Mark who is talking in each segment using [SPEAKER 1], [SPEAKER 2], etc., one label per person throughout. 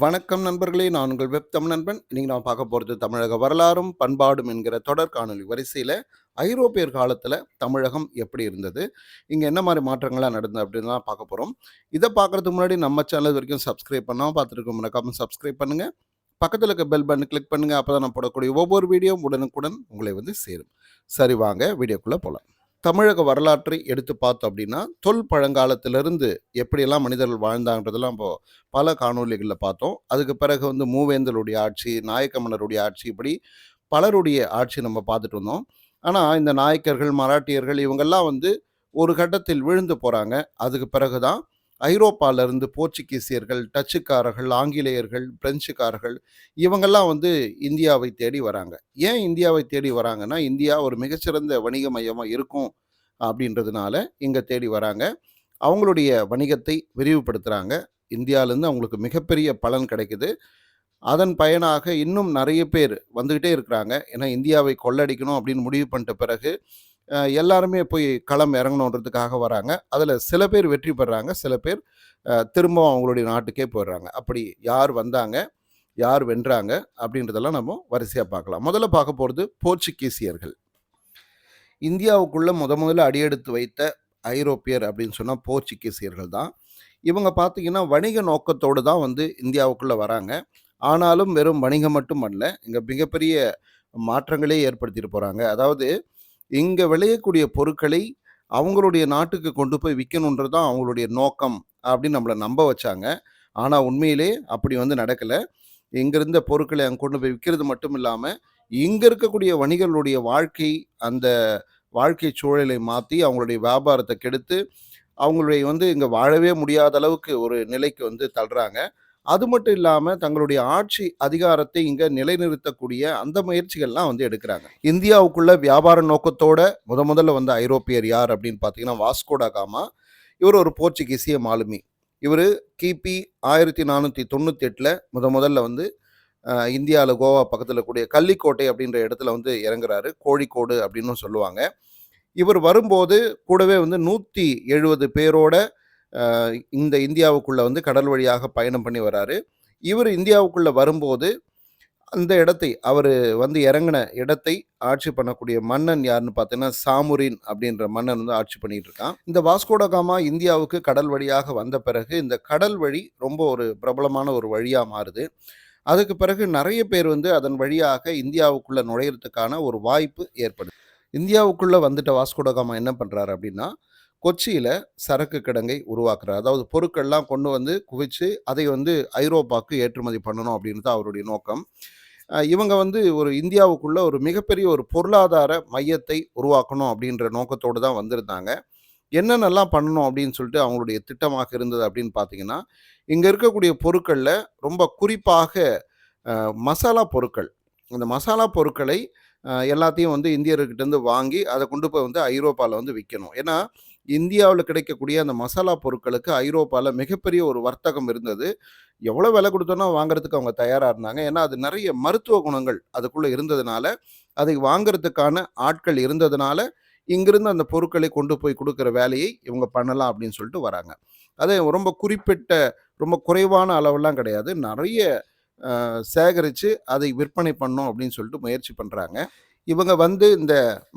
[SPEAKER 1] வணக்கம் நண்பர்களே நான் உங்கள் வெப் தமிழ் நண்பன் இன்னைக்கு நான் பார்க்க போகிறது தமிழக வரலாறும் பண்பாடும் என்கிற தொடர் காணொலி வரிசையில் ஐரோப்பியர் காலத்தில் தமிழகம் எப்படி இருந்தது இங்கே என்ன மாதிரி மாற்றங்கள்லாம் நடந்தது அப்படின்னு தான் பார்க்க போகிறோம் இதை பார்க்குறதுக்கு முன்னாடி நம்ம சேனல் வரைக்கும் சப்ஸ்கிரைப் பண்ணாமல் பார்த்துருக்க மறக்காமல் சப்ஸ்கிரைப் பண்ணுங்கள் பக்கத்தில் இருக்க பெல் பட்டன் கிளிக் பண்ணுங்கள் அப்போ தான் நான் போடக்கூடிய ஒவ்வொரு வீடியோ உடனுக்குடன் உங்களை வந்து சேரும் சரி வாங்க வீடியோக்குள்ளே போகலாம் தமிழக வரலாற்றை எடுத்து பார்த்தோம் அப்படின்னா தொல் பழங்காலத்திலிருந்து எப்படியெல்லாம் மனிதர்கள் வாழ்ந்தாங்கிறதெல்லாம் இப்போ பல காணொலிகளில் பார்த்தோம் அதுக்கு பிறகு வந்து மூவேந்தருடைய ஆட்சி நாயக்க மன்னருடைய ஆட்சி இப்படி பலருடைய ஆட்சி நம்ம பார்த்துட்டு வந்தோம் ஆனால் இந்த நாயக்கர்கள் மராட்டியர்கள் இவங்கெல்லாம் வந்து ஒரு கட்டத்தில் விழுந்து போகிறாங்க அதுக்கு பிறகு தான் இருந்து போர்ச்சுகீசியர்கள் டச்சுக்காரர்கள் ஆங்கிலேயர்கள் பிரெஞ்சுக்காரர்கள் இவங்கெல்லாம் வந்து இந்தியாவை தேடி வராங்க ஏன் இந்தியாவை தேடி வராங்கன்னா இந்தியா ஒரு மிகச்சிறந்த வணிக மையமாக இருக்கும் அப்படின்றதுனால இங்கே தேடி வராங்க அவங்களுடைய வணிகத்தை விரிவுபடுத்துகிறாங்க இந்தியாவிலேருந்து அவங்களுக்கு மிகப்பெரிய பலன் கிடைக்குது அதன் பயனாக இன்னும் நிறைய பேர் வந்துக்கிட்டே இருக்கிறாங்க ஏன்னா இந்தியாவை கொள்ளடிக்கணும் அப்படின்னு முடிவு பண்ணிட்ட பிறகு எல்லாருமே போய் களம் இறங்கணுன்றதுக்காக வராங்க அதில் சில பேர் வெற்றி பெறாங்க சில பேர் திரும்பவும் அவங்களுடைய நாட்டுக்கே போயிடுறாங்க அப்படி யார் வந்தாங்க யார் வென்றாங்க அப்படின்றதெல்லாம் நம்ம வரிசையாக பார்க்கலாம் முதல்ல பார்க்க போகிறது போர்ச்சுகீசியர்கள் இந்தியாவுக்குள்ளே முத முதல்ல அடியெடுத்து வைத்த ஐரோப்பியர் அப்படின்னு சொன்னால் போர்ச்சுகீசியர்கள் தான் இவங்க பார்த்திங்கன்னா வணிக நோக்கத்தோடு தான் வந்து இந்தியாவுக்குள்ளே வராங்க ஆனாலும் வெறும் வணிகம் மட்டும் அல்ல இங்கே மிகப்பெரிய மாற்றங்களே ஏற்படுத்திட்டு போகிறாங்க அதாவது இங்கே விளையக்கூடிய பொருட்களை அவங்களுடைய நாட்டுக்கு கொண்டு போய் விற்கணுன்றது தான் அவங்களுடைய நோக்கம் அப்படின்னு நம்மளை நம்ப வச்சாங்க ஆனால் உண்மையிலே அப்படி வந்து நடக்கலை இங்கிருந்த பொருட்களை அங்கே கொண்டு போய் விற்கிறது மட்டும் இல்லாமல் இங்கே இருக்கக்கூடிய வணிகர்களுடைய வாழ்க்கை அந்த வாழ்க்கை சூழலை மாற்றி அவங்களுடைய வியாபாரத்தை கெடுத்து அவங்களுடைய வந்து இங்கே வாழவே முடியாத அளவுக்கு ஒரு நிலைக்கு வந்து தள்ளுறாங்க அது மட்டும் இல்லாமல் தங்களுடைய ஆட்சி அதிகாரத்தை இங்கே நிலைநிறுத்தக்கூடிய அந்த முயற்சிகள்லாம் வந்து எடுக்கிறாங்க இந்தியாவுக்குள்ள வியாபார நோக்கத்தோட முத முதல்ல வந்த ஐரோப்பியர் யார் அப்படின்னு பார்த்தீங்கன்னா வாஸ்கோடா காமா இவர் ஒரு போர்ச்சுகீசிய மாலுமி இவர் கிபி ஆயிரத்தி நானூற்றி தொண்ணூற்றி எட்டில் முத முதல்ல வந்து இந்தியாவில் கோவா பக்கத்தில் கூடிய கள்ளிக்கோட்டை அப்படின்ற இடத்துல வந்து இறங்குறாரு கோழிக்கோடு அப்படின்னு சொல்லுவாங்க இவர் வரும்போது கூடவே வந்து நூற்றி எழுபது பேரோட இந்த இந்தியாவுக்குள்ளே வந்து கடல் வழியாக பயணம் பண்ணி வராரு இவர் இந்தியாவுக்குள்ளே வரும்போது அந்த இடத்தை அவர் வந்து இறங்கின இடத்தை ஆட்சி பண்ணக்கூடிய மன்னன் யாருன்னு பார்த்தீங்கன்னா சாமுரின் அப்படின்ற மன்னன் வந்து ஆட்சி பண்ணிட்டு இருக்கான் இந்த வாஸ்கோடகாமா இந்தியாவுக்கு கடல் வழியாக வந்த பிறகு இந்த கடல் வழி ரொம்ப ஒரு பிரபலமான ஒரு வழியாக மாறுது அதுக்கு பிறகு நிறைய பேர் வந்து அதன் வழியாக இந்தியாவுக்குள்ளே நுழையிறதுக்கான ஒரு வாய்ப்பு ஏற்படுது இந்தியாவுக்குள்ளே வந்துட்ட வாஸ்கோடகாமா என்ன பண்ணுறாரு அப்படின்னா கொச்சியில் சரக்கு கிடங்கை உருவாக்குறார் அதாவது பொருட்கள்லாம் கொண்டு வந்து குவிச்சு அதை வந்து ஐரோப்பாவுக்கு ஏற்றுமதி பண்ணணும் அப்படின்னு தான் அவருடைய நோக்கம் இவங்க வந்து ஒரு இந்தியாவுக்குள்ள ஒரு மிகப்பெரிய ஒரு பொருளாதார மையத்தை உருவாக்கணும் அப்படின்ற நோக்கத்தோடு தான் வந்திருந்தாங்க என்னென்னலாம் பண்ணணும் அப்படின்னு சொல்லிட்டு அவங்களுடைய திட்டமாக இருந்தது அப்படின்னு பார்த்தீங்கன்னா இங்கே இருக்கக்கூடிய பொருட்களில் ரொம்ப குறிப்பாக மசாலா பொருட்கள் இந்த மசாலா பொருட்களை எல்லாத்தையும் வந்து இந்தியர்கிட்டேருந்து வாங்கி அதை கொண்டு போய் வந்து ஐரோப்பாவில் வந்து விற்கணும் ஏன்னா இந்தியாவில் கிடைக்கக்கூடிய அந்த மசாலா பொருட்களுக்கு ஐரோப்பாவில் மிகப்பெரிய ஒரு வர்த்தகம் இருந்தது எவ்வளோ விலை கொடுத்தோன்னா வாங்குறதுக்கு அவங்க தயாராக இருந்தாங்க ஏன்னா அது நிறைய மருத்துவ குணங்கள் அதுக்குள்ளே இருந்ததுனால அதை வாங்குறதுக்கான ஆட்கள் இருந்ததுனால இங்கிருந்து அந்த பொருட்களை கொண்டு போய் கொடுக்குற வேலையை இவங்க பண்ணலாம் அப்படின்னு சொல்லிட்டு வராங்க அதே ரொம்ப குறிப்பிட்ட ரொம்ப குறைவான அளவெல்லாம் கிடையாது நிறைய சேகரித்து அதை விற்பனை பண்ணோம் அப்படின்னு சொல்லிட்டு முயற்சி பண்ணுறாங்க இவங்க வந்து இந்த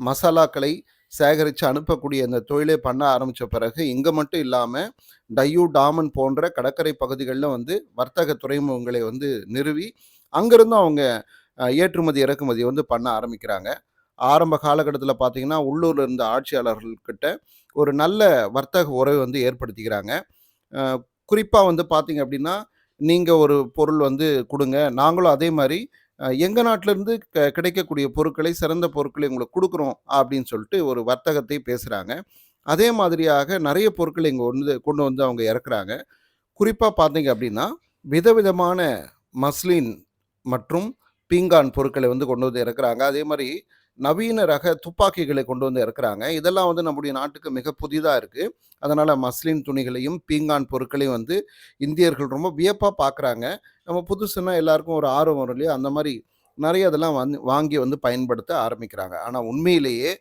[SPEAKER 1] மசாலாக்களை சேகரித்து அனுப்பக்கூடிய அந்த தொழிலை பண்ண ஆரம்பித்த பிறகு இங்கே மட்டும் இல்லாமல் டையூ டாமன் போன்ற கடற்கரை பகுதிகளில் வந்து வர்த்தக துறைமுகங்களை வந்து நிறுவி அங்கேருந்தும் அவங்க ஏற்றுமதி இறக்குமதி வந்து பண்ண ஆரம்பிக்கிறாங்க ஆரம்ப காலகட்டத்தில் பார்த்திங்கன்னா உள்ளூரில் இருந்த ஆட்சியாளர்கள்கிட்ட ஒரு நல்ல வர்த்தக உறவை வந்து ஏற்படுத்திக்கிறாங்க குறிப்பாக வந்து பார்த்திங்க அப்படின்னா நீங்கள் ஒரு பொருள் வந்து கொடுங்க நாங்களும் அதே மாதிரி எங்கள் நாட்டிலேருந்து க கிடைக்கக்கூடிய பொருட்களை சிறந்த பொருட்களை உங்களுக்கு கொடுக்குறோம் அப்படின்னு சொல்லிட்டு ஒரு வர்த்தகத்தை பேசுகிறாங்க அதே மாதிரியாக நிறைய பொருட்களை இங்கே வந்து கொண்டு வந்து அவங்க இறக்குறாங்க குறிப்பாக பார்த்தீங்க அப்படின்னா விதவிதமான மஸ்லின் மற்றும் பீங்கான் பொருட்களை வந்து கொண்டு வந்து இறக்குறாங்க அதே மாதிரி நவீன ரக துப்பாக்கிகளை கொண்டு வந்து இருக்கிறாங்க இதெல்லாம் வந்து நம்முடைய நாட்டுக்கு மிக புதிதாக இருக்குது அதனால் மஸ்லின் துணிகளையும் பீங்கான் பொருட்களையும் வந்து இந்தியர்கள் ரொம்ப வியப்பாக பார்க்குறாங்க நம்ம புதுசுன்னா எல்லாருக்கும் ஒரு ஆர்வம் வரும் இல்லையா அந்த மாதிரி நிறைய இதெல்லாம் வந்து வாங்கி வந்து பயன்படுத்த ஆரம்பிக்கிறாங்க ஆனால் உண்மையிலேயே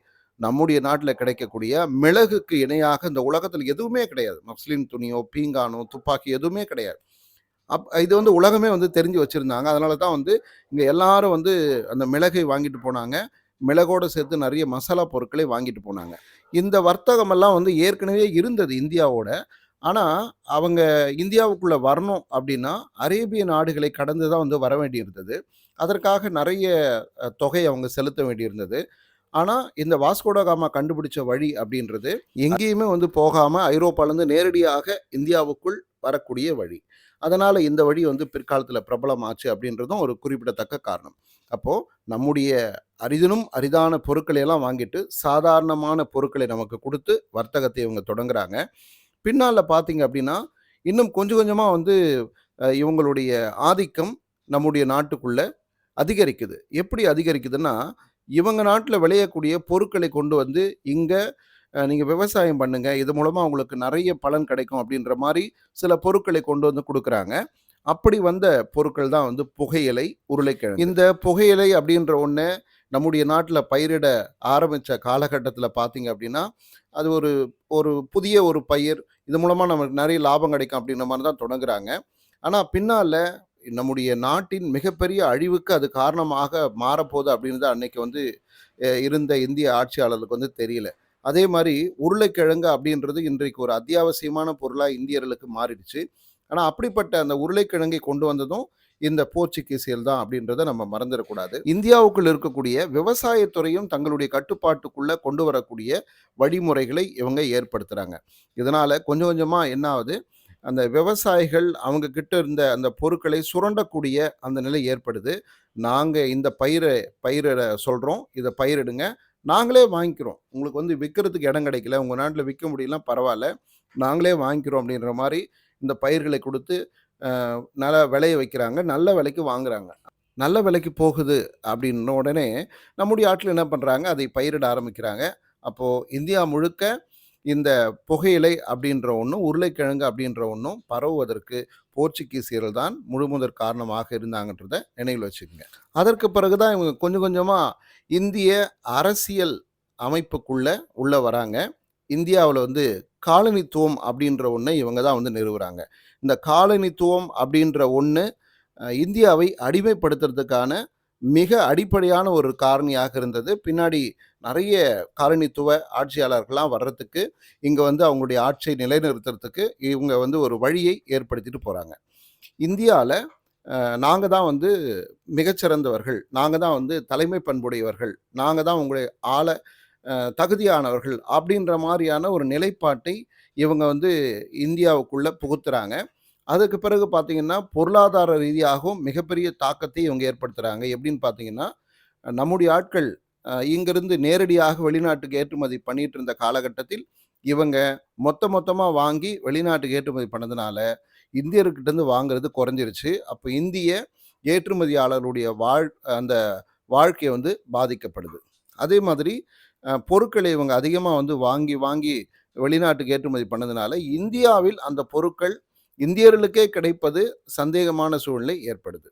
[SPEAKER 1] நம்முடைய நாட்டில் கிடைக்கக்கூடிய மிளகுக்கு இணையாக இந்த உலகத்தில் எதுவுமே கிடையாது மஸ்லின் துணியோ பீங்கானோ துப்பாக்கி எதுவுமே கிடையாது அப் இது வந்து உலகமே வந்து தெரிஞ்சு வச்சுருந்தாங்க அதனால தான் வந்து இங்கே எல்லாரும் வந்து அந்த மிளகை வாங்கிட்டு போனாங்க மிளகோடு சேர்த்து நிறைய மசாலா பொருட்களை வாங்கிட்டு போனாங்க இந்த வர்த்தகமெல்லாம் வந்து ஏற்கனவே இருந்தது இந்தியாவோட ஆனால் அவங்க இந்தியாவுக்குள்ளே வரணும் அப்படின்னா அரேபிய நாடுகளை கடந்து தான் வந்து வர வேண்டியிருந்தது அதற்காக நிறைய தொகையை அவங்க செலுத்த வேண்டியிருந்தது ஆனால் இந்த வாஸ்கோடகாமா கண்டுபிடிச்ச வழி அப்படின்றது எங்கேயுமே வந்து போகாமல் ஐரோப்பாலேருந்து நேரடியாக இந்தியாவுக்குள் வரக்கூடிய வழி அதனால் இந்த வழி வந்து பிற்காலத்தில் பிரபலம் ஆச்சு அப்படின்றதும் ஒரு குறிப்பிடத்தக்க காரணம் அப்போது நம்முடைய அரிதனும் அரிதான பொருட்களை எல்லாம் வாங்கிட்டு சாதாரணமான பொருட்களை நமக்கு கொடுத்து வர்த்தகத்தை இவங்க தொடங்குறாங்க பின்னால் பார்த்தீங்க அப்படின்னா இன்னும் கொஞ்சம் கொஞ்சமாக வந்து இவங்களுடைய ஆதிக்கம் நம்முடைய நாட்டுக்குள்ளே அதிகரிக்குது எப்படி அதிகரிக்குதுன்னா இவங்க நாட்டில் விளையக்கூடிய பொருட்களை கொண்டு வந்து இங்கே நீங்கள் விவசாயம் பண்ணுங்கள் இது மூலமாக உங்களுக்கு நிறைய பலன் கிடைக்கும் அப்படின்ற மாதிரி சில பொருட்களை கொண்டு வந்து கொடுக்குறாங்க அப்படி வந்த பொருட்கள் தான் வந்து புகையிலை உருளைக்கிழங்கு இந்த புகையிலை அப்படின்ற ஒன்று நம்முடைய நாட்டில் பயிரிட ஆரம்பித்த காலகட்டத்தில் பார்த்தீங்க அப்படின்னா அது ஒரு ஒரு புதிய ஒரு பயிர் இது மூலமாக நமக்கு நிறைய லாபம் கிடைக்கும் அப்படின்ற மாதிரி தான் தொடங்குறாங்க ஆனால் பின்னால் நம்முடைய நாட்டின் மிகப்பெரிய அழிவுக்கு அது காரணமாக மாறப்போகுது அப்படின்னு தான் அன்னைக்கு வந்து இருந்த இந்திய ஆட்சியாளருக்கு வந்து தெரியல அதே மாதிரி உருளைக்கிழங்கு அப்படின்றது இன்றைக்கு ஒரு அத்தியாவசியமான பொருளாக இந்தியர்களுக்கு மாறிடுச்சு ஆனால் அப்படிப்பட்ட அந்த உருளைக்கிழங்கை கொண்டு வந்ததும் இந்த போர்ச்சுகீசியல் தான் அப்படின்றத நம்ம மறந்துடக்கூடாது இந்தியாவுக்குள் இருக்கக்கூடிய விவசாயத்துறையும் தங்களுடைய கட்டுப்பாட்டுக்குள்ளே கொண்டு வரக்கூடிய வழிமுறைகளை இவங்க ஏற்படுத்துகிறாங்க இதனால் கொஞ்சம் கொஞ்சமாக என்ன ஆகுது அந்த விவசாயிகள் அவங்க கிட்ட இருந்த அந்த பொருட்களை சுரண்டக்கூடிய அந்த நிலை ஏற்படுது நாங்கள் இந்த பயிரை பயிரிட சொல்கிறோம் இதை பயிரிடுங்க நாங்களே வாங்கிக்கிறோம் உங்களுக்கு வந்து விற்கிறதுக்கு இடம் கிடைக்கல உங்கள் நாட்டில் விற்க முடியலாம் பரவாயில்ல நாங்களே வாங்கிக்கிறோம் அப்படின்ற மாதிரி இந்த பயிர்களை கொடுத்து நல்ல விலையை வைக்கிறாங்க நல்ல விலைக்கு வாங்குறாங்க நல்ல விலைக்கு போகுது அப்படின்ன உடனே நம்முடைய ஆட்டில் என்ன பண்ணுறாங்க அதை பயிரிட ஆரம்பிக்கிறாங்க அப்போது இந்தியா முழுக்க இந்த புகையிலை அப்படின்ற ஒன்றும் உருளைக்கிழங்கு அப்படின்ற ஒன்றும் பரவுவதற்கு போர்ச்சுகீசியர்கள் தான் முழு முதற் காரணமாக இருந்தாங்கன்றத நினைவில் வச்சுக்கோங்க அதற்கு பிறகு தான் இவங்க கொஞ்சம் கொஞ்சமாக இந்திய அரசியல் அமைப்புக்குள்ளே உள்ளே வராங்க இந்தியாவில் வந்து காலனித்துவம் அப்படின்ற ஒன்று இவங்க தான் வந்து நிறுவுறாங்க இந்த காலனித்துவம் அப்படின்ற ஒன்று இந்தியாவை அடிமைப்படுத்துறதுக்கான மிக அடிப்படையான ஒரு காரணியாக இருந்தது பின்னாடி நிறைய காலனித்துவ ஆட்சியாளர்கள்லாம் வர்றதுக்கு இங்கே வந்து அவங்களுடைய ஆட்சியை நிலைநிறுத்துறதுக்கு இவங்க வந்து ஒரு வழியை ஏற்படுத்திட்டு போகிறாங்க இந்தியாவில் நாங்கள் தான் வந்து மிகச்சிறந்தவர்கள் நாங்கள் தான் வந்து தலைமை பண்புடையவர்கள் நாங்கள் தான் உங்களுடைய ஆள தகுதியானவர்கள் அப்படின்ற மாதிரியான ஒரு நிலைப்பாட்டை இவங்க வந்து இந்தியாவுக்குள்ளே புகுத்துறாங்க அதுக்கு பிறகு பார்த்திங்கன்னா பொருளாதார ரீதியாகவும் மிகப்பெரிய தாக்கத்தை இவங்க ஏற்படுத்துகிறாங்க எப்படின்னு பார்த்தீங்கன்னா நம்முடைய ஆட்கள் இங்கிருந்து நேரடியாக வெளிநாட்டுக்கு ஏற்றுமதி பண்ணிட்டு இருந்த காலகட்டத்தில் இவங்க மொத்த மொத்தமாக வாங்கி வெளிநாட்டுக்கு ஏற்றுமதி பண்ணதுனால இந்தியர்கிட்டேருந்து வாங்குறது குறைஞ்சிருச்சு அப்போ இந்திய ஏற்றுமதியாளர்களுடைய வாழ் அந்த வாழ்க்கை வந்து பாதிக்கப்படுது அதே மாதிரி பொருட்களை இவங்க அதிகமாக வந்து வாங்கி வாங்கி வெளிநாட்டுக்கு ஏற்றுமதி பண்ணதுனால இந்தியாவில் அந்த பொருட்கள் இந்தியர்களுக்கே கிடைப்பது சந்தேகமான சூழ்நிலை ஏற்படுது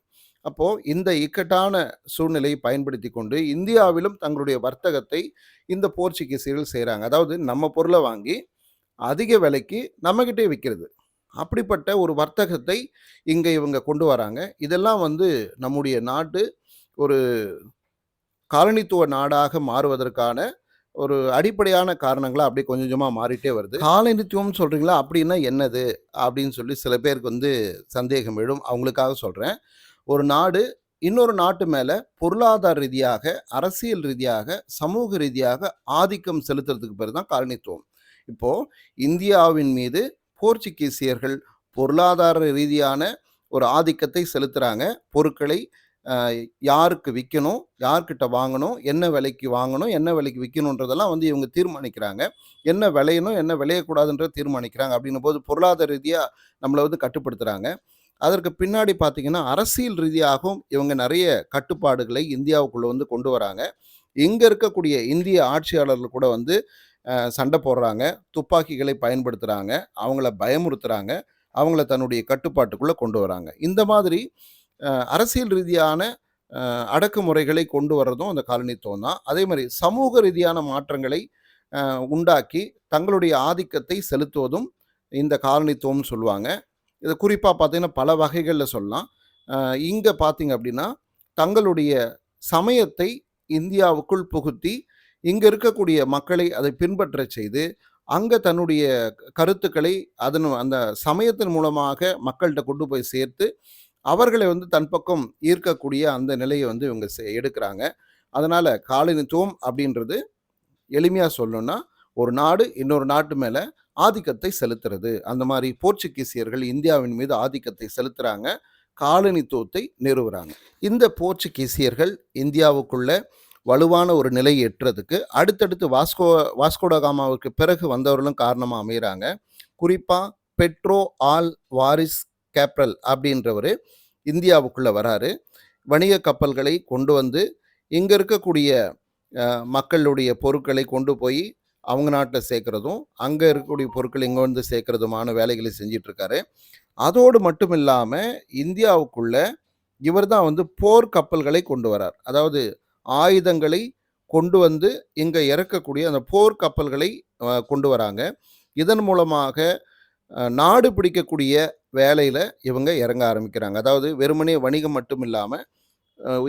[SPEAKER 1] அப்போது இந்த இக்கட்டான சூழ்நிலையை பயன்படுத்தி கொண்டு இந்தியாவிலும் தங்களுடைய வர்த்தகத்தை இந்த போர்ச்சுகீசியர்கள் செய்கிறாங்க அதாவது நம்ம பொருளை வாங்கி அதிக விலைக்கு நம்மக்கிட்டே விற்கிறது அப்படிப்பட்ட ஒரு வர்த்தகத்தை இங்கே இவங்க கொண்டு வராங்க இதெல்லாம் வந்து நம்முடைய நாட்டு ஒரு காலனித்துவ நாடாக மாறுவதற்கான ஒரு அடிப்படையான காரணங்களாக அப்படி கொஞ்சம் கொஞ்சமாக மாறிட்டே வருது காலனித்துவம் சொல்கிறீங்களா அப்படின்னா என்னது அப்படின்னு சொல்லி சில பேருக்கு வந்து சந்தேகம் எழும் அவங்களுக்காக சொல்கிறேன் ஒரு நாடு இன்னொரு நாட்டு மேலே பொருளாதார ரீதியாக அரசியல் ரீதியாக சமூக ரீதியாக ஆதிக்கம் செலுத்துறதுக்கு பேர் தான் காலனித்துவம் இப்போது இந்தியாவின் மீது போர்ச்சுகீசியர்கள் பொருளாதார ரீதியான ஒரு ஆதிக்கத்தை செலுத்துகிறாங்க பொருட்களை யாருக்கு விற்கணும் யார்கிட்ட வாங்கணும் என்ன விலைக்கு வாங்கணும் என்ன விலைக்கு விற்கணுன்றதெல்லாம் வந்து இவங்க தீர்மானிக்கிறாங்க என்ன விளையணும் என்ன விளையக்கூடாதுன்ற தீர்மானிக்கிறாங்க அப்படின்னும் போது பொருளாதார ரீதியாக நம்மளை வந்து கட்டுப்படுத்துகிறாங்க அதற்கு பின்னாடி பார்த்தீங்கன்னா அரசியல் ரீதியாகவும் இவங்க நிறைய கட்டுப்பாடுகளை இந்தியாவுக்குள்ளே வந்து கொண்டு வராங்க இங்கே இருக்கக்கூடிய இந்திய ஆட்சியாளர்கள் கூட வந்து சண்டை போடுறாங்க துப்பாக்கிகளை பயன்படுத்துகிறாங்க அவங்கள பயமுறுத்துகிறாங்க அவங்கள தன்னுடைய கட்டுப்பாட்டுக்குள்ளே கொண்டு வராங்க இந்த மாதிரி அரசியல் ரீதியான அடக்குமுறைகளை கொண்டு வர்றதும் அந்த காலனித்துவம் தான் அதே மாதிரி சமூக ரீதியான மாற்றங்களை உண்டாக்கி தங்களுடைய ஆதிக்கத்தை செலுத்துவதும் இந்த காலனித்துவம்னு சொல்லுவாங்க இதை குறிப்பாக பார்த்திங்கன்னா பல வகைகளில் சொல்லலாம் இங்கே பார்த்திங்க அப்படின்னா தங்களுடைய சமயத்தை இந்தியாவுக்குள் புகுத்தி இங்கே இருக்கக்கூடிய மக்களை அதை பின்பற்ற செய்து அங்கே தன்னுடைய கருத்துக்களை அதன் அந்த சமயத்தின் மூலமாக மக்கள்கிட்ட கொண்டு போய் சேர்த்து அவர்களை வந்து தன் பக்கம் ஈர்க்கக்கூடிய அந்த நிலையை வந்து இவங்க எடுக்கிறாங்க அதனால் காலனித்துவம் அப்படின்றது எளிமையாக சொல்லணும்னா ஒரு நாடு இன்னொரு நாட்டு மேலே ஆதிக்கத்தை செலுத்துறது அந்த மாதிரி போர்ச்சுகீசியர்கள் இந்தியாவின் மீது ஆதிக்கத்தை செலுத்துகிறாங்க காலனித்துவத்தை நிறுவுறாங்க இந்த போர்ச்சுகீசியர்கள் இந்தியாவுக்குள்ள வலுவான ஒரு நிலை எட்டுறதுக்கு அடுத்தடுத்து வாஸ்கோ வாஸ்கோடகாமாவுக்கு பிறகு வந்தவர்களும் காரணமாக அமைகிறாங்க குறிப்பாக பெட்ரோ ஆல் வாரிஸ் கேப்ரல் அப்படின்றவர் இந்தியாவுக்குள்ளே வராரு வணிக கப்பல்களை கொண்டு வந்து இங்கே இருக்கக்கூடிய மக்களுடைய பொருட்களை கொண்டு போய் அவங்க நாட்டில் சேர்க்குறதும் அங்கே இருக்கக்கூடிய பொருட்கள் இங்கே வந்து சேர்க்குறதுமான வேலைகளை செஞ்சிட்ருக்காரு அதோடு மட்டும் இல்லாமல் இந்தியாவுக்குள்ள இவர் தான் வந்து போர் கப்பல்களை கொண்டு வரார் அதாவது ஆயுதங்களை கொண்டு வந்து இங்கே இறக்கக்கூடிய அந்த போர் கப்பல்களை கொண்டு வராங்க இதன் மூலமாக நாடு பிடிக்கக்கூடிய வேலையில் இவங்க இறங்க ஆரம்பிக்கிறாங்க அதாவது வெறுமனே வணிகம் மட்டும் இல்லாமல்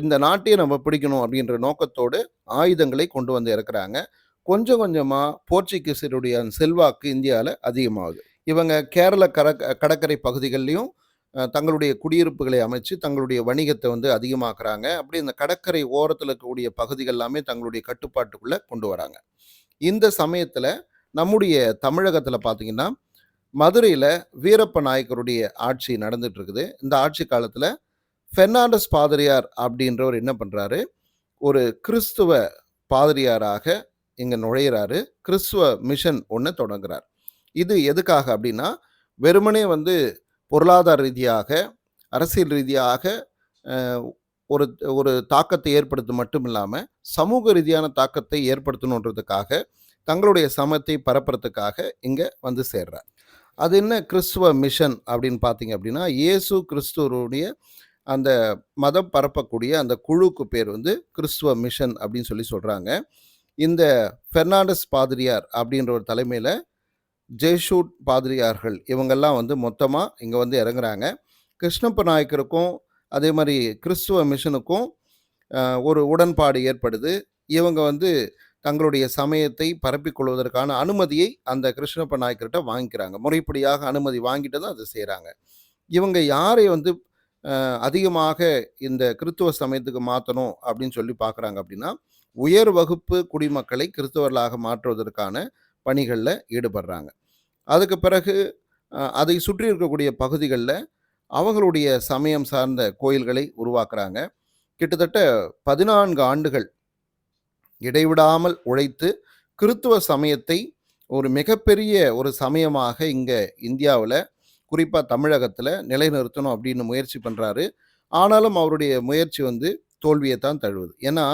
[SPEAKER 1] இந்த நாட்டையே நம்ம பிடிக்கணும் அப்படின்ற நோக்கத்தோடு ஆயுதங்களை கொண்டு வந்து இறக்குறாங்க கொஞ்சம் கொஞ்சமாக போர்ச்சுகீஸருடைய செல்வாக்கு இந்தியாவில் அதிகமாகுது இவங்க கேரள கர கடற்கரை பகுதிகள்லையும் தங்களுடைய குடியிருப்புகளை அமைச்சு தங்களுடைய வணிகத்தை வந்து அதிகமாக்குறாங்க அப்படி இந்த கடற்கரை ஓரத்தில் இருக்கக்கூடிய பகுதிகள் எல்லாமே தங்களுடைய கட்டுப்பாட்டுக்குள்ளே கொண்டு வராங்க இந்த சமயத்தில் நம்முடைய தமிழகத்தில் பார்த்திங்கன்னா மதுரையில் வீரப்ப நாயக்கருடைய ஆட்சி நடந்துகிட்ருக்குது இருக்குது இந்த ஆட்சி காலத்தில் ஃபெர்னாண்டஸ் பாதிரியார் அப்படின்றவர் என்ன பண்ணுறாரு ஒரு கிறிஸ்துவ பாதிரியாராக இங்கே நுழையிறாரு கிறிஸ்துவ மிஷன் ஒன்று தொடங்குறார் இது எதுக்காக அப்படின்னா வெறுமனே வந்து பொருளாதார ரீதியாக அரசியல் ரீதியாக ஒரு ஒரு தாக்கத்தை ஏற்படுத்த மட்டும் இல்லாமல் சமூக ரீதியான தாக்கத்தை ஏற்படுத்தணுன்றதுக்காக தங்களுடைய சமத்தை பரப்புறதுக்காக இங்கே வந்து சேர்றார் அது என்ன கிறிஸ்துவ மிஷன் அப்படின்னு பார்த்தீங்க அப்படின்னா இயேசு கிறிஸ்துவருடைய அந்த மதம் பரப்பக்கூடிய அந்த குழுக்கு பேர் வந்து கிறிஸ்துவ மிஷன் அப்படின்னு சொல்லி சொல்கிறாங்க இந்த ஃபெர்னாண்டஸ் பாதிரியார் அப்படின்ற ஒரு தலைமையில் ஜெய்ஷூட் பாதிரியார்கள் இவங்கெல்லாம் வந்து மொத்தமாக இங்கே வந்து இறங்குறாங்க கிருஷ்ணப்ப நாயக்கருக்கும் அதே மாதிரி கிறிஸ்துவ மிஷனுக்கும் ஒரு உடன்பாடு ஏற்படுது இவங்க வந்து தங்களுடைய சமயத்தை பரப்பிக்கொள்வதற்கான அனுமதியை அந்த கிருஷ்ணப்ப நாயக்கர்கிட்ட வாங்கிக்கிறாங்க முறைப்படியாக அனுமதி வாங்கிட்டு தான் அதை செய்கிறாங்க இவங்க யாரை வந்து அதிகமாக இந்த கிறித்துவ சமயத்துக்கு மாற்றணும் அப்படின்னு சொல்லி பார்க்குறாங்க அப்படின்னா உயர் வகுப்பு குடிமக்களை கிறிஸ்தவர்களாக மாற்றுவதற்கான பணிகளில் ஈடுபடுறாங்க அதுக்கு பிறகு அதை சுற்றி இருக்கக்கூடிய பகுதிகளில் அவங்களுடைய சமயம் சார்ந்த கோயில்களை உருவாக்குறாங்க கிட்டத்தட்ட பதினான்கு ஆண்டுகள் இடைவிடாமல் உழைத்து கிறித்துவ சமயத்தை ஒரு மிகப்பெரிய ஒரு சமயமாக இங்கே இந்தியாவில் குறிப்பாக தமிழகத்தில் நிலைநிறுத்தணும் அப்படின்னு முயற்சி பண்ணுறாரு ஆனாலும் அவருடைய முயற்சி வந்து தோல்வியை தான் தழுவுது ஏன்னா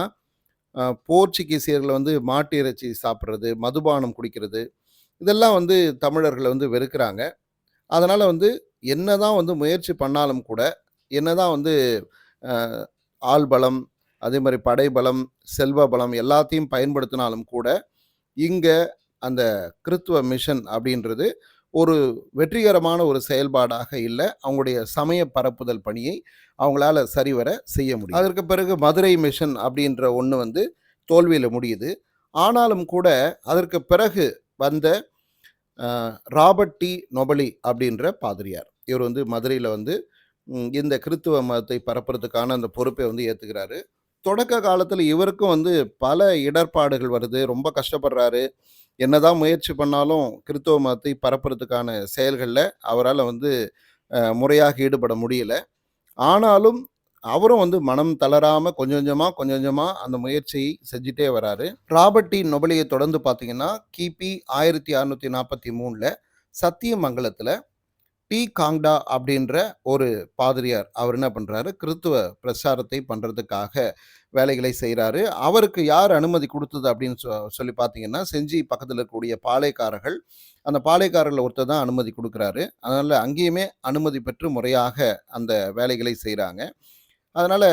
[SPEAKER 1] போர்ச்சுகீசியர்களை வந்து மாட்டு இறைச்சி சாப்பிட்றது மதுபானம் குடிக்கிறது இதெல்லாம் வந்து தமிழர்களை வந்து வெறுக்கிறாங்க அதனால் வந்து என்ன தான் வந்து முயற்சி பண்ணாலும் கூட என்ன தான் வந்து ஆள்பலம் அதே மாதிரி படைபலம் செல்வ பலம் எல்லாத்தையும் பயன்படுத்தினாலும் கூட இங்கே அந்த கிறித்துவ மிஷன் அப்படின்றது ஒரு வெற்றிகரமான ஒரு செயல்பாடாக இல்லை அவங்களுடைய சமய பரப்புதல் பணியை அவங்களால சரிவர செய்ய முடியும் அதற்கு பிறகு மதுரை மிஷன் அப்படின்ற ஒன்று வந்து தோல்வியில் முடியுது ஆனாலும் கூட அதற்கு பிறகு வந்த ராபர்ட் டி நொபலி அப்படின்ற பாதிரியார் இவர் வந்து மதுரையில் வந்து இந்த கிறித்துவ மதத்தை பரப்புறதுக்கான அந்த பொறுப்பை வந்து ஏற்றுக்கிறாரு தொடக்க காலத்தில் இவருக்கும் வந்து பல இடர்பாடுகள் வருது ரொம்ப கஷ்டப்படுறாரு என்னதான் முயற்சி பண்ணாலும் கிறித்துவ மதத்தை பரப்புறதுக்கான செயல்களில் அவரால் வந்து முறையாக ஈடுபட முடியல ஆனாலும் அவரும் வந்து மனம் தளராமல் கொஞ்சம் கொஞ்சமாக கொஞ்சம் கொஞ்சமாக அந்த முயற்சியை செஞ்சுட்டே வராரு ராபர்ட் டி நொபலியை தொடர்ந்து பார்த்தீங்கன்னா கிபி ஆயிரத்தி அறநூற்றி நாற்பத்தி மூணில் சத்தியமங்கலத்தில் பி காங்டா அப்படின்ற ஒரு பாதிரியார் அவர் என்ன பண்ணுறாரு கிறித்துவ பிரச்சாரத்தை பண்ணுறதுக்காக வேலைகளை செய்கிறாரு அவருக்கு யார் அனுமதி கொடுத்தது அப்படின்னு சொ சொல்லி பார்த்தீங்கன்னா செஞ்சி பக்கத்தில் இருக்கக்கூடிய பாளையக்காரர்கள் அந்த பாளையக்காரர்கள் ஒருத்தர் தான் அனுமதி கொடுக்குறாரு அதனால் அங்கேயுமே அனுமதி பெற்று முறையாக அந்த வேலைகளை செய்கிறாங்க அதனால்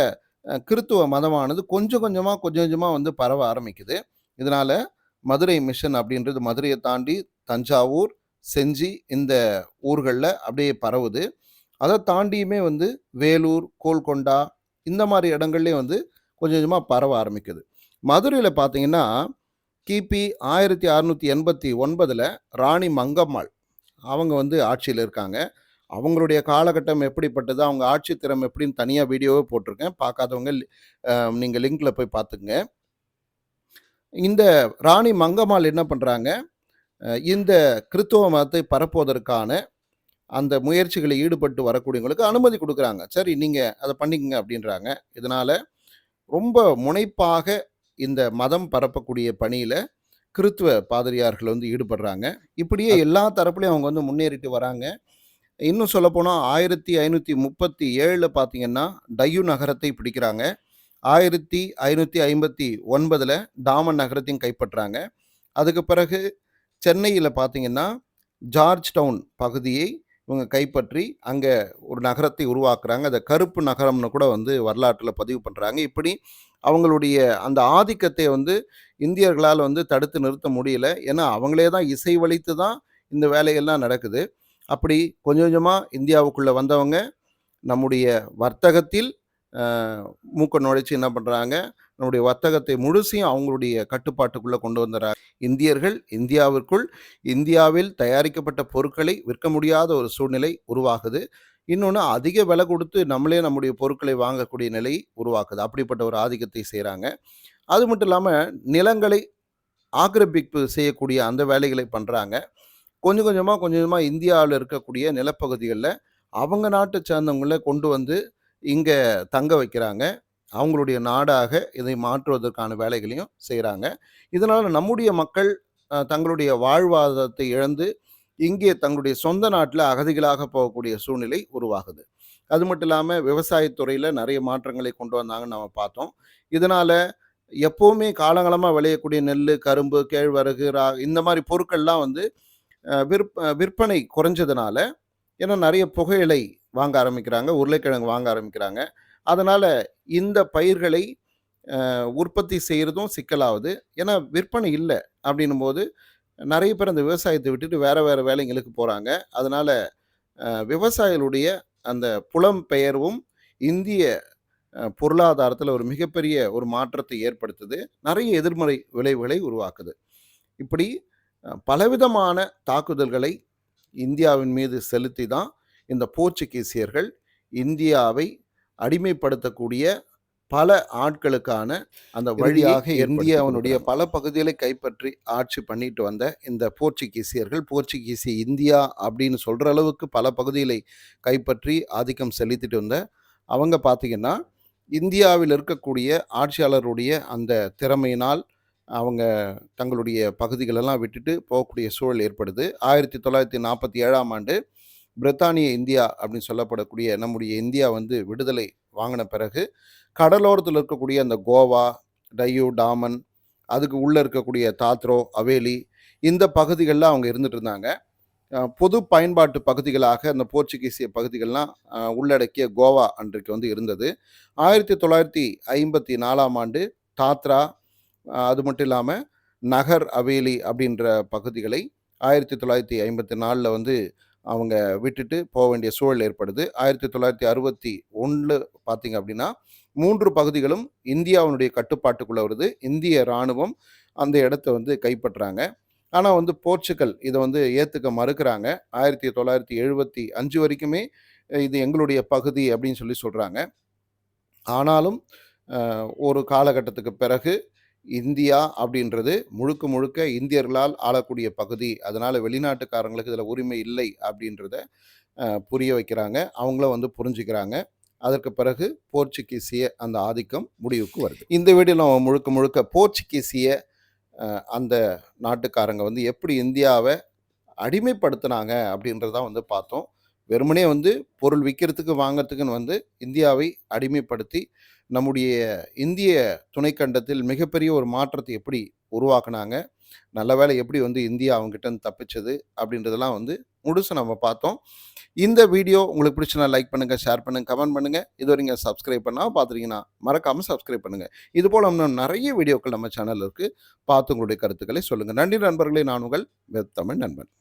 [SPEAKER 1] கிறித்துவ மதமானது கொஞ்சம் கொஞ்சமாக கொஞ்சம் கொஞ்சமாக வந்து பரவ ஆரம்பிக்குது இதனால் மதுரை மிஷன் அப்படின்றது மதுரையை தாண்டி தஞ்சாவூர் செஞ்சு இந்த ஊர்களில் அப்படியே பரவுது அதை தாண்டியுமே வந்து வேலூர் கோல்கொண்டா இந்த மாதிரி இடங்கள்லேயும் வந்து கொஞ்சம் கொஞ்சமாக பரவ ஆரம்பிக்குது மதுரையில் பார்த்தீங்கன்னா கிபி ஆயிரத்தி அறநூற்றி எண்பத்தி ஒன்பதில் ராணி மங்கம்மாள் அவங்க வந்து ஆட்சியில் இருக்காங்க அவங்களுடைய காலகட்டம் எப்படிப்பட்டது அவங்க ஆட்சி திறம் எப்படின்னு தனியாக வீடியோவே போட்டிருக்கேன் பார்க்காதவங்க நீங்கள் லிங்க்கில் போய் பார்த்துங்க இந்த ராணி மங்கம்மாள் என்ன பண்ணுறாங்க இந்த கிறித்துவ மதத்தை பரப்புவதற்கான அந்த முயற்சிகளில் ஈடுபட்டு வரக்கூடியவங்களுக்கு அனுமதி கொடுக்குறாங்க சரி நீங்கள் அதை பண்ணிக்கங்க அப்படின்றாங்க இதனால் ரொம்ப முனைப்பாக இந்த மதம் பரப்பக்கூடிய பணியில் கிறித்துவ பாதிரியார்கள் வந்து ஈடுபடுறாங்க இப்படியே எல்லா தரப்புலையும் அவங்க வந்து முன்னேறிட்டு வராங்க இன்னும் சொல்லப்போனால் ஆயிரத்தி ஐநூற்றி முப்பத்தி ஏழில் பார்த்தீங்கன்னா டையூ நகரத்தை பிடிக்கிறாங்க ஆயிரத்தி ஐநூற்றி ஐம்பத்தி ஒன்பதில் டாமன் நகரத்தையும் கைப்பற்றாங்க அதுக்கு பிறகு சென்னையில் பார்த்தீங்கன்னா ஜார்ஜ் டவுன் பகுதியை இவங்க கைப்பற்றி அங்கே ஒரு நகரத்தை உருவாக்குறாங்க அதை கருப்பு நகரம்னு கூட வந்து வரலாற்றில் பதிவு பண்ணுறாங்க இப்படி அவங்களுடைய அந்த ஆதிக்கத்தை வந்து இந்தியர்களால் வந்து தடுத்து நிறுத்த முடியல ஏன்னா அவங்களே தான் இசை வலித்து தான் இந்த வேலையெல்லாம் நடக்குது அப்படி கொஞ்சம் கொஞ்சமாக இந்தியாவுக்குள்ளே வந்தவங்க நம்முடைய வர்த்தகத்தில் மூக்க நுழைச்சி என்ன பண்ணுறாங்க நம்முடைய வர்த்தகத்தை முழுசையும் அவங்களுடைய கட்டுப்பாட்டுக்குள்ளே கொண்டு வந்துடுறாங்க இந்தியர்கள் இந்தியாவிற்குள் இந்தியாவில் தயாரிக்கப்பட்ட பொருட்களை விற்க முடியாத ஒரு சூழ்நிலை உருவாகுது இன்னொன்று அதிக விலை கொடுத்து நம்மளே நம்முடைய பொருட்களை வாங்கக்கூடிய நிலை உருவாக்குது அப்படிப்பட்ட ஒரு ஆதிக்கத்தை செய்கிறாங்க அது மட்டும் இல்லாமல் நிலங்களை ஆக்கிரமிப்பு செய்யக்கூடிய அந்த வேலைகளை பண்ணுறாங்க கொஞ்சம் கொஞ்சமாக கொஞ்சம் கொஞ்சமாக இந்தியாவில் இருக்கக்கூடிய நிலப்பகுதிகளில் அவங்க நாட்டை சேர்ந்தவங்கள கொண்டு வந்து இங்கே தங்க வைக்கிறாங்க அவங்களுடைய நாடாக இதை மாற்றுவதற்கான வேலைகளையும் செய்கிறாங்க இதனால் நம்முடைய மக்கள் தங்களுடைய வாழ்வாதாரத்தை இழந்து இங்கே தங்களுடைய சொந்த நாட்டில் அகதிகளாக போகக்கூடிய சூழ்நிலை உருவாகுது அது மட்டும் இல்லாமல் விவசாயத்துறையில் நிறைய மாற்றங்களை கொண்டு வந்தாங்கன்னு நம்ம பார்த்தோம் இதனால் எப்போவுமே காலங்காலமாக விளையக்கூடிய நெல் கரும்பு கேழ்வரகு ரா இந்த மாதிரி பொருட்கள்லாம் வந்து விற்ப விற்பனை குறைஞ்சதுனால ஏன்னா நிறைய புகையிலை வாங்க ஆரம்பிக்கிறாங்க உருளைக்கிழங்கு வாங்க ஆரம்பிக்கிறாங்க அதனால் இந்த பயிர்களை உற்பத்தி செய்கிறதும் சிக்கலாகுது ஏன்னா விற்பனை இல்லை அப்படின்னும் போது நிறைய பேர் அந்த விவசாயத்தை விட்டுட்டு வேறு வேறு வேலைங்களுக்கு போகிறாங்க அதனால் விவசாயிகளுடைய அந்த புலம் பெயர்வும் இந்திய பொருளாதாரத்தில் ஒரு மிகப்பெரிய ஒரு மாற்றத்தை ஏற்படுத்துது நிறைய எதிர்மறை விளைவுகளை உருவாக்குது இப்படி பலவிதமான தாக்குதல்களை இந்தியாவின் மீது செலுத்தி தான் இந்த போர்ச்சுகீசியர்கள் இந்தியாவை அடிமைப்படுத்தக்கூடிய பல ஆட்களுக்கான அந்த வழியாக அவனுடைய பல பகுதிகளை கைப்பற்றி ஆட்சி பண்ணிட்டு வந்த இந்த போர்ச்சுகீசியர்கள் போர்ச்சுகீசிய இந்தியா அப்படின்னு சொல்கிற அளவுக்கு பல பகுதிகளை கைப்பற்றி ஆதிக்கம் செலுத்திட்டு வந்த அவங்க பார்த்திங்கன்னா இந்தியாவில் இருக்கக்கூடிய ஆட்சியாளருடைய அந்த திறமையினால் அவங்க தங்களுடைய பகுதிகளெல்லாம் விட்டுட்டு போகக்கூடிய சூழல் ஏற்படுது ஆயிரத்தி தொள்ளாயிரத்தி நாற்பத்தி ஏழாம் ஆண்டு பிரித்தானிய இந்தியா அப்படின்னு சொல்லப்படக்கூடிய நம்முடைய இந்தியா வந்து விடுதலை வாங்கின பிறகு கடலோரத்தில் இருக்கக்கூடிய அந்த கோவா டையூ டாமன் அதுக்கு உள்ளே இருக்கக்கூடிய தாத்ரோ அவேலி இந்த பகுதிகளில் அவங்க இருந்துட்டு இருந்தாங்க பொது பயன்பாட்டு பகுதிகளாக அந்த போர்ச்சுகீசிய பகுதிகள்லாம் உள்ளடக்கிய கோவா அன்றைக்கு வந்து இருந்தது ஆயிரத்தி தொள்ளாயிரத்தி ஐம்பத்தி நாலாம் ஆண்டு தாத்ரா அது மட்டும் இல்லாமல் நகர் அவேலி அப்படின்ற பகுதிகளை ஆயிரத்தி தொள்ளாயிரத்தி ஐம்பத்தி நாலில் வந்து அவங்க விட்டுட்டு போக வேண்டிய சூழல் ஏற்படுது ஆயிரத்தி தொள்ளாயிரத்தி அறுபத்தி ஒன்று பார்த்திங்க அப்படின்னா மூன்று பகுதிகளும் இந்தியாவினுடைய கட்டுப்பாட்டுக்குள்ளே வருது இந்திய இராணுவம் அந்த இடத்த வந்து கைப்பற்றுறாங்க ஆனால் வந்து போர்ச்சுக்கல் இதை வந்து ஏற்றுக்க மறுக்கிறாங்க ஆயிரத்தி தொள்ளாயிரத்தி எழுபத்தி அஞ்சு வரைக்குமே இது எங்களுடைய பகுதி அப்படின்னு சொல்லி சொல்கிறாங்க ஆனாலும் ஒரு காலகட்டத்துக்கு பிறகு இந்தியா அப்படின்றது முழுக்க முழுக்க இந்தியர்களால் ஆளக்கூடிய பகுதி அதனால் வெளிநாட்டுக்காரங்களுக்கு இதில் உரிமை இல்லை அப்படின்றத புரிய வைக்கிறாங்க அவங்களும் வந்து புரிஞ்சுக்கிறாங்க அதற்கு பிறகு போர்ச்சுகீசிய அந்த ஆதிக்கம் முடிவுக்கு வருது இந்த வீடியோவில் முழுக்க முழுக்க போர்ச்சுகீசிய அந்த நாட்டுக்காரங்க வந்து எப்படி இந்தியாவை அடிமைப்படுத்தினாங்க அப்படின்றதான் வந்து பார்த்தோம் வெறுமனே வந்து பொருள் விற்கிறதுக்கு வாங்கிறதுக்குன்னு வந்து இந்தியாவை அடிமைப்படுத்தி நம்முடைய இந்திய துணைக்கண்டத்தில் மிகப்பெரிய ஒரு மாற்றத்தை எப்படி உருவாக்குனாங்க நல்ல வேலை எப்படி வந்து இந்தியா அவங்ககிட்ட தப்பிச்சது அப்படின்றதெல்லாம் வந்து முழுசு நம்ம பார்த்தோம் இந்த வீடியோ உங்களுக்கு பிடிச்சதுனா லைக் பண்ணுங்கள் ஷேர் பண்ணுங்கள் கமெண்ட் பண்ணுங்கள் இது வரைக்கும் சப்ஸ்கிரைப் பண்ணால் பார்த்துருக்கீங்கன்னா மறக்காமல் சப்ஸ்கிரைப் பண்ணுங்கள் இது போல் நம்ம நிறைய வீடியோக்கள் நம்ம சேனலில் இருக்குது பார்த்து உங்களுடைய கருத்துக்களை சொல்லுங்கள் நன்றி நண்பர்களே நான் உங்கள் தமிழ் நண்பன்